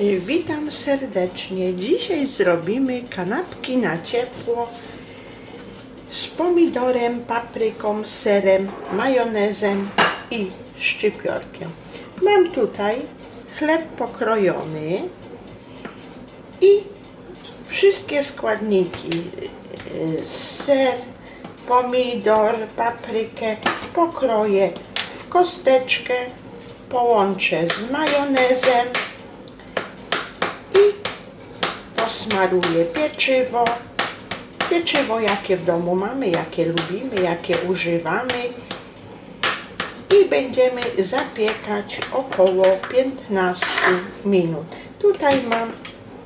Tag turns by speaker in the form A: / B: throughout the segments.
A: Witam serdecznie. Dzisiaj zrobimy kanapki na ciepło z pomidorem, papryką, serem, majonezem i szczypiorkiem. Mam tutaj chleb pokrojony i wszystkie składniki. Ser, pomidor, paprykę pokroję w kosteczkę, połączę z majonezem i posmaruję pieczywo. Pieczywo jakie w domu mamy, jakie lubimy, jakie używamy. I będziemy zapiekać około 15 minut. Tutaj mam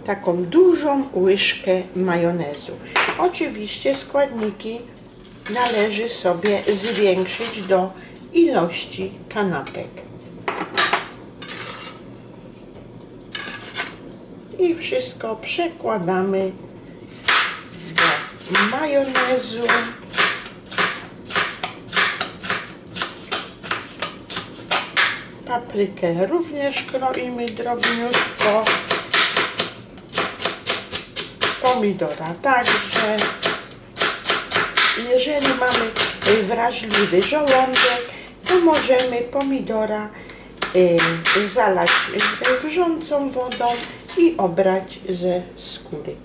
A: taką dużą łyżkę majonezu. Oczywiście składniki należy sobie zwiększyć do ilości kanapek. I wszystko przekładamy do majonezu. Paprykę również kroimy drobniutko. Pomidora także. Jeżeli mamy wrażliwy żołądek, to możemy pomidora y, zalać wrzącą wodą i obrać ze skóry.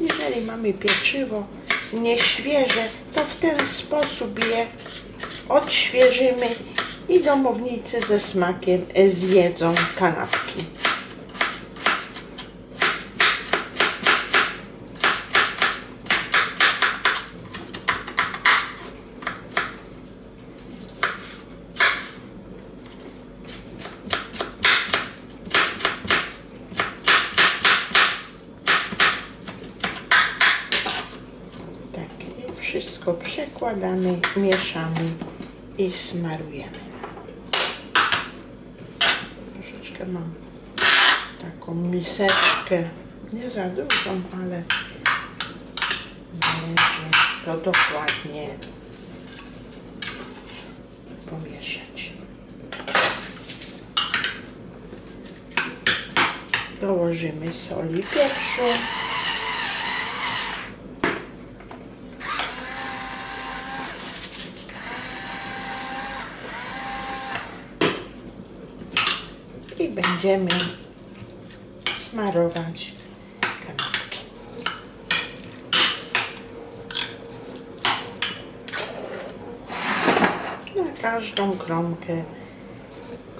A: Jeżeli mamy pieczywo nieświeże, to w ten sposób je odświeżymy i domownicy ze smakiem zjedzą kanapki. Tak, wszystko przekładamy, mieszamy i smarujemy. Troszeczkę mam taką miseczkę, nie za dużą, ale to dokładnie pomieszać. Dołożymy soli, pieprzu. I będziemy smarować kanapki. Na każdą kromkę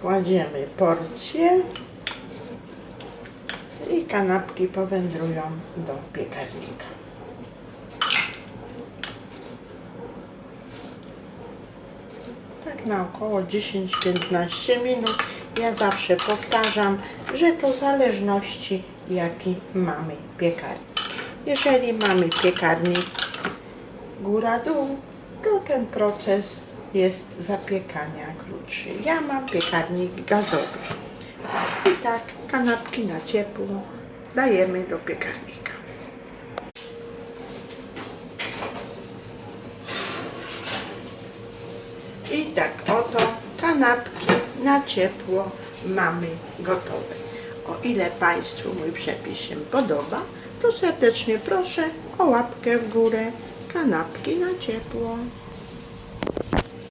A: kładziemy porcję i kanapki powędrują do piekarnika. tak na około 10-15 minut. Ja zawsze powtarzam, że to zależności jaki mamy piekarnik. Jeżeli mamy piekarnik góra-dół, to ten proces jest zapiekania krótszy. Ja mam piekarnik gazowy. I tak kanapki na ciepło dajemy do piekarnika. I tak oto kanapki na ciepło mamy gotowe. O ile Państwu mój przepis się podoba, to serdecznie proszę o łapkę w górę. Kanapki na ciepło.